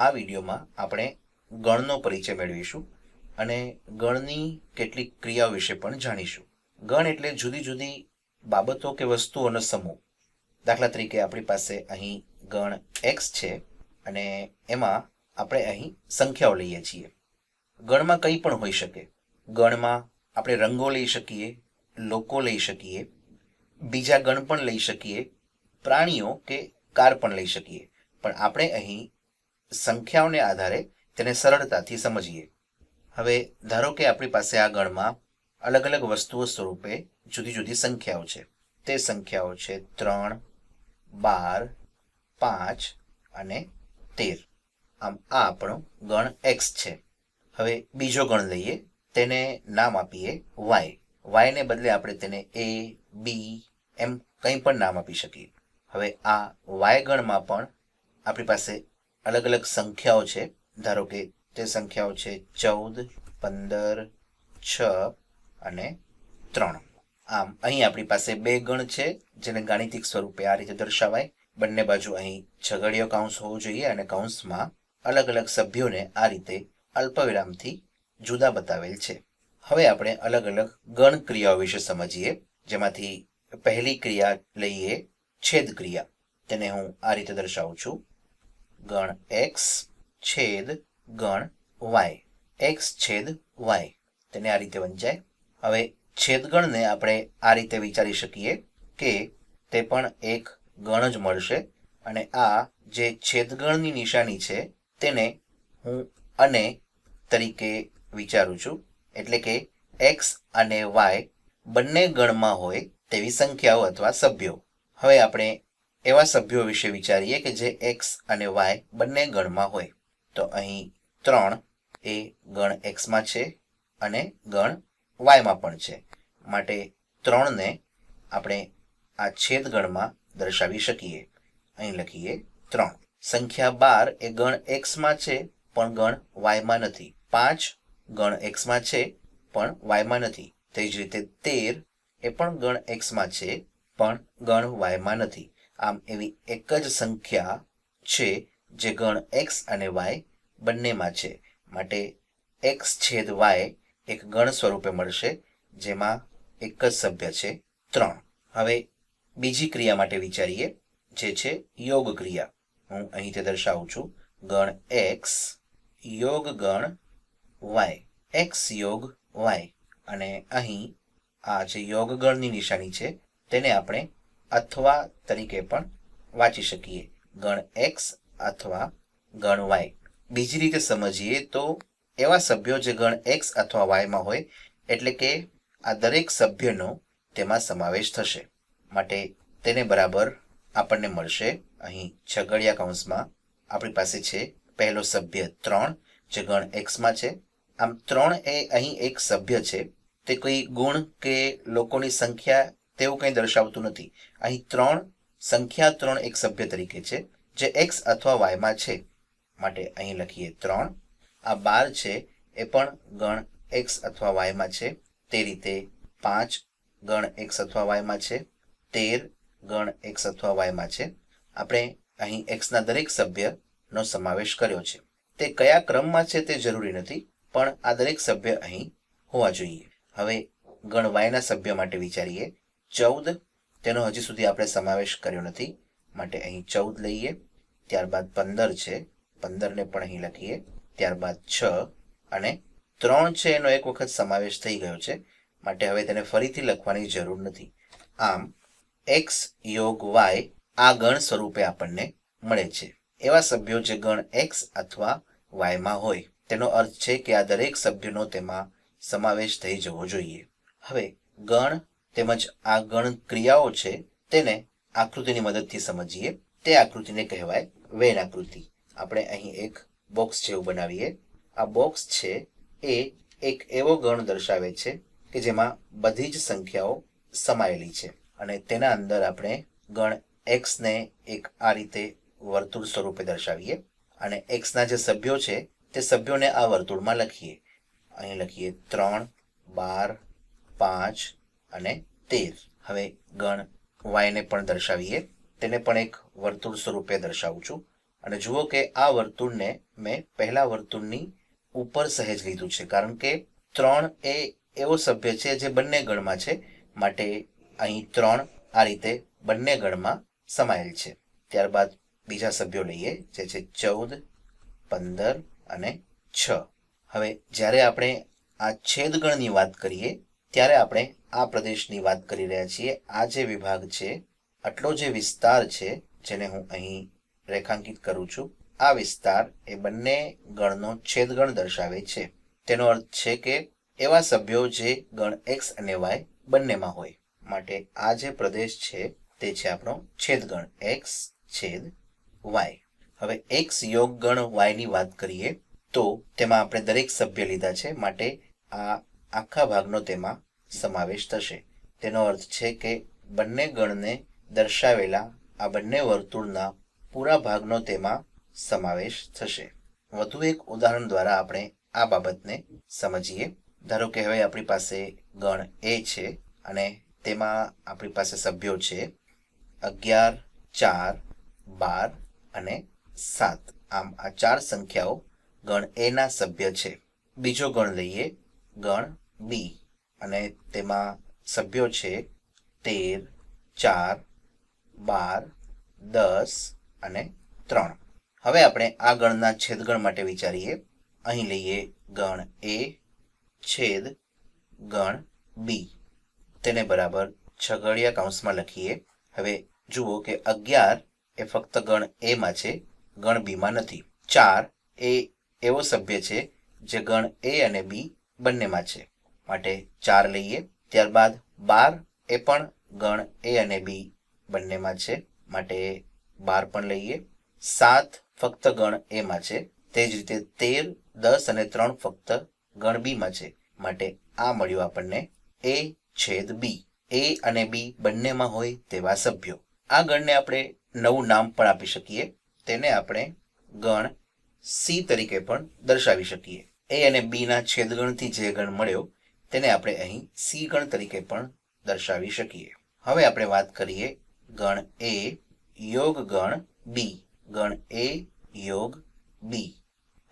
આ વિડીયોમાં આપણે ગણનો પરિચય મેળવીશું અને ગણની કેટલીક ક્રિયાઓ વિશે પણ જાણીશું. ગણ એટલે જુદી જુદી બાબતો કે વસ્તુઓનો સમૂહ. દાખલા તરીકે આપણી પાસે અહીં ગણ એક્સ છે અને એમાં આપણે અહીં સંખ્યાઓ લઈએ છીએ. ગણમાં કંઈ પણ હોઈ શકે. ગણમાં આપણે રંગો લઈ શકીએ, લોકો લઈ શકીએ, બીજા ગણ પણ લઈ શકીએ, પ્રાણીઓ કે કાર પણ લઈ શકીએ. પણ આપણે અહીં સંખ્યાઓને આધારે તેને સરળતાથી સમજીએ. હવે ધારો કે આપણી પાસે આ ગણમાં અલગ અલગ વસ્તુઓ સ્વરૂપે જુદી જુદી સંખ્યાઓ છે. તે સંખ્યાઓ છે ત્રણ, બાર, પાંચ અને તેર. આમ આ આપણો ગણ એક્સ છે. હવે બીજો ગણ લઈએ. તેને નામ આપીએ વાય. વાયને બદલે આપણે તેને એ, બી, એમ કંઈ પણ નામ આપી શકીએ. હવે આ વાય ગણમાં પણ આપણી પાસે અલગ અલગ સંખ્યાઓ છે. ધારો કે તે સંખ્યાઓ છે ચૌદ, પંદર, છ અને ત્રણ. આમ, અહીં આપણી પાસે બે ગણ છે, જેને ગાણિતિક સ્વરૂપે આ રીતે દર્શાવાય. બંને બાજુ અહીં છગડીયો કૌંસ હોવો જોઈએ અને કૌંસમાં અલગ અલગ સભ્યોને આ રીતે અલ્પવિરામથી જુદા બતાવેલ છે. હવે આપણે અલગ અલગ ગણ ક્રિયાઓ વિશે સમજીએ. જેમાંથી પહેલી ક્રિયા લઈએ છેદ ક્રિયા. તેને હું આ રીતે દર્શાવું છું. ગણ એક્સ છેદ ગણ વાય એક્સ છેદ વાય તેને આ રીતે વંચાય. હવે છેદગણને આપણે આ રીતે વિચારી શકીએ કે તે પણ એક ગણ જ મળશે અને આ જે છેદગણની નિશાની છે તેને હું અને તરીકે વિચારું છું. એટલે કે એક્સ અને વાય બંને ગણમાં હોય તેવી સંખ્યાઓ અથવા સભ્યો. હવે આપણે એવા સભ્યો વિશે વિચારીએ કે જે એક્સ અને વાય બંને ગણમાં હોય. તો અહીં ત્રણ એ ગણ એક્સમાં છે અને ગણ વાયમાં પણ છે. માટે ત્રણને આપણે આ છેદ ગણમાં દર્શાવી શકીએ. અહીં લખીએ ત્રણ. સંખ્યા બાર એ ગણ એક્સમાં છે, પણ ગણ વાયમાં નથી. પાંચ ગણ એક્સમાં છે, પણ વાયમાં નથી. તે જ રીતે તેર એ પણ ગણ એક્સમાં છે, પણ ગણ વાયમાં નથી. આમ એવી એક જ સંખ્યા છે જે ગણ એક્સ અને વાય બંનેમાં છે. માટે એક્સ છેદ વાય એક ગણ સ્વરૂપે મળશે, જેમાં એક જ સભ્ય છે ત્રણ. હવે બીજી ક્રિયા માટે વિચારીએ, જે છે યોગ ક્રિયા. હું અહીં તે દર્શાવું છું. ગણ એક્સ યોગ ગણ વાય એક્સ યોગ વાય અને અહીં આ જે યોગ ગણની નિશાની છે, તેને આપણે અથવા તરીકે પણ વાંચી શકીએ. ગણ એક્સ અથવા ગણ વાય બીજી રીતે સમજીએ તો એવા સભ્યો જે ગણ એક્સ અથવા વાયમાં હોય, એટલે કે આ દરેક સભ્યનો તેમાં સમાવેશ થશે. માટે તેને બરાબર આપણને મળશે. અહીં છગડિયા કૌંસમાં આપણી પાસે છે પહેલો સભ્ય ત્રણ, જે ગણ એક્સમાં છે. આમ ત્રણ એ અહીં એક સભ્ય છે. તે કોઈ ગુણ કે લોકોની સંખ્યા તેવું કંઈ દર્શાવતું નથી. અહીં ત્રણ સંખ્યા ત્રણ એક સભ્ય તરીકે છે, જે એક્સ અથવા વાયમાં છે. માટે અહીં લખીએ ત્રણ. આ બાર છે, એ પણ ગણ એક્સ અથવા વાયમાં છે. તે રીતે પાંચ ગણ એક્સ અથવા વાયમાં છે. તેર ગણ એક્સ અથવા વાયમાં છે. આપણે અહીં એક્સના દરેક સભ્યનો સમાવેશ કર્યો છે. તે કયા ક્રમમાં છે તે જરૂરી નથી, પણ આ દરેક સભ્ય અહીં હોવા જોઈએ. હવે ગણ વાયના સભ્ય માટે વિચારીએ. ચૌદ. તેનો હજી સુધી આપણે સમાવેશ કર્યો નથી. માટે અહીં ચૌદ લઈએ. ત્યારબાદ પંદર છે. પંદરને પણ અહીં લખીએ. ત્યારબાદ છ અને ત્રણ છે. એનો એક વખત સમાવેશ થઈ ગયો છે. માટે હવે તેને ફરીથી લખવાની જરૂર નથી. આમ એક્સ યોગ વાય આ ગણ સ્વરૂપે આપણને મળે છે. એવા સભ્યો જે ગણ એક્સ અથવા વાયમાં હોય. તેનો અર્થ છે કે આ દરેક સભ્યનો તેમાં સમાવેશ થઈ જવો જોઈએ. હવે ગણ તેમજ આ ગણ ક્રિયાઓ છે તેને આકૃતિની મદદથી સમજીએ. તે આકૃતિને કહેવાય વેન આકૃતિ. આપણે અહીં એક બોક્સ જેવું બનાવીએ. આ બોક્સ છે એ એક એવો ગણ દર્શાવે છે કે જેમાં બધી જ સંખ્યાઓ સમાયેલી છે. અને તેના અંદર આપણે ગણ એક્સને એક આ રીતે વર્તુળ સ્વરૂપે દર્શાવીએ. અને એક્સના જે સભ્યો છે તે સભ્યોને આ વર્તુળમાં લખીએ. અહીં લખીએ ત્રણ બાર પાંચ અને તેર. હવે ગણ વાયને પણ દર્શાવીએ. તેને પણ એક વર્તુળ સ્વરૂપે દર્શાવું છું. અને જુઓ કે આ વર્તુળને મેં પહેલા વર્તુળની ઉપર સહેજ લીધું છે. કારણ કે ત્રણ એ એવો સભ્ય છે જે બંને ગણમાં છે. માટે અહીં ત્રણ આ રીતે બંને ગણમાં સમાયેલ છે. ત્યારબાદ બીજા સભ્યો લઈએ, જે છે ચૌદ, પંદર અને છ. હવે જ્યારે આપણે આ છેદગણની વાત કરીએ ત્યારે આપણે આ પ્રદેશની વાત કરી રહ્યા છીએ. આ જે વિભાગ છે, આટલો જે વિસ્તાર છે, જેને હું અહીં રેખાંકિત કરું છું, આ વિસ્તાર એ બંને ગણનો છેદગણ દર્શાવે છે. તેનો અર્થ છે કે એવા સભ્યો જે ગણ એક્સ અને વાય બંનેમાં હોય. માટે આ જે પ્રદેશ છે, તે છે આપણો છેદગણ. એક્સ છેદ વાય. હવે એક્સ યોગ ગણ વાયની વાત કરીએ, તો તેમાં આપણે દરેક સભ્ય લીધા છે. માટે આ આખા ભાગનો તેમાં સમાવેશ થશે. તેનો અર્થ છે કે બંને ગણને દર્શાવેલા આ બંને વર્તુળના પૂરા ભાગનો તેમાં સમાવેશ થશે. વધુ એક ઉદાહરણ દ્વારા આપણે આ બાબતને સમજીએ. ધારો કે હવે આપણી પાસે ગણ એ છે અને તેમાં આપણી પાસે સભ્યો છે અગિયાર, ચાર, બાર અને સાત. આમ આ ચાર સંખ્યાઓ ગણ એના સભ્ય છે. બીજો ગણ લઈએ. ગણ બી. અને તેમાં સભ્યો છે તેર, ચાર, બાર, દસ અને ત્રણ. હવે આપણે આ ગણના છેદગણ માટે વિચારીએ. અહીં લઈએ ગણ એ છેદ ગણ બી. તેને બરાબર છગડિયા કાઉન્સમાં લખીએ. હવે જુઓ કે અગિયાર એ ફક્ત ગણ એમાં છે, ગણ બીમાં નથી. ચાર એ એવો સભ્ય છે જે ગણ એ અને બી બંનેમાં છે. માટે ચાર લઈએ. ત્યારબાદ બાર એ પણ ગણ એ અને બી બંનેમાં છે, માટે બાર પણ લઈએ. સાત ફક્ત ગણ એમાં છે. તે જ રીતે તેર, દસ અને ત્રણ ફક્ત ગણ બીમાં છે. માટે આ મળ્યું આપણને એ છેદ બી. એ અને બી બંનેમાં હોય તેવા સભ્યો. આ ગણને આપણે નવું નામ પણ આપી શકીએ. તેને આપણે ગણ સી તરીકે પણ દર્શાવી શકીએ. એ અને બીના છેદગણથી જે ગણ મળ્યો તેને આપણે અહીં સી ગણ તરીકે પણ દર્શાવી શકીએ. હવે આપણે વાત કરીએ ગણ એ યોગ ગણ બી. ગણ એ યોગ બી.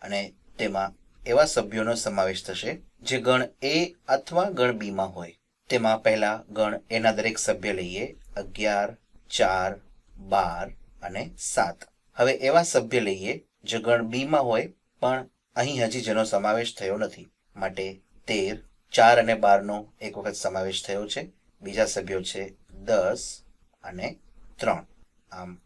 અને તેમાં એવા સભ્યોનો સમાવેશ થશે જે ગણ એ અથવા ગણ બીમાં હોય. તેમાં પહેલા ગણ એના દરેક સભ્ય લઈએ. અગિયાર, ચાર, બાર અને સાત. હવે એવા સભ્ય લઈએ જે ગણ બીમાં હોય, પણ અહીં હજી જેનો સમાવેશ થયો નથી. માટે તેર ચાર અને બારનો એક વખત સમાવેશ થયો છે. બીજા સભ્યો છે દસ અને ત્રણ. આમ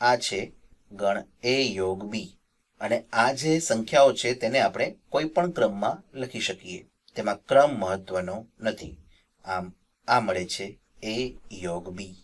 આ છે ગણ એ યોગ બી. અને આ જે સંખ્યાઓ છે તેને આપણે કોઈ પણ ક્રમમાં લખી શકીએ. તેમાં ક્રમ મહત્વનો નથી. આમ આ મળે છે એ યોગ બી.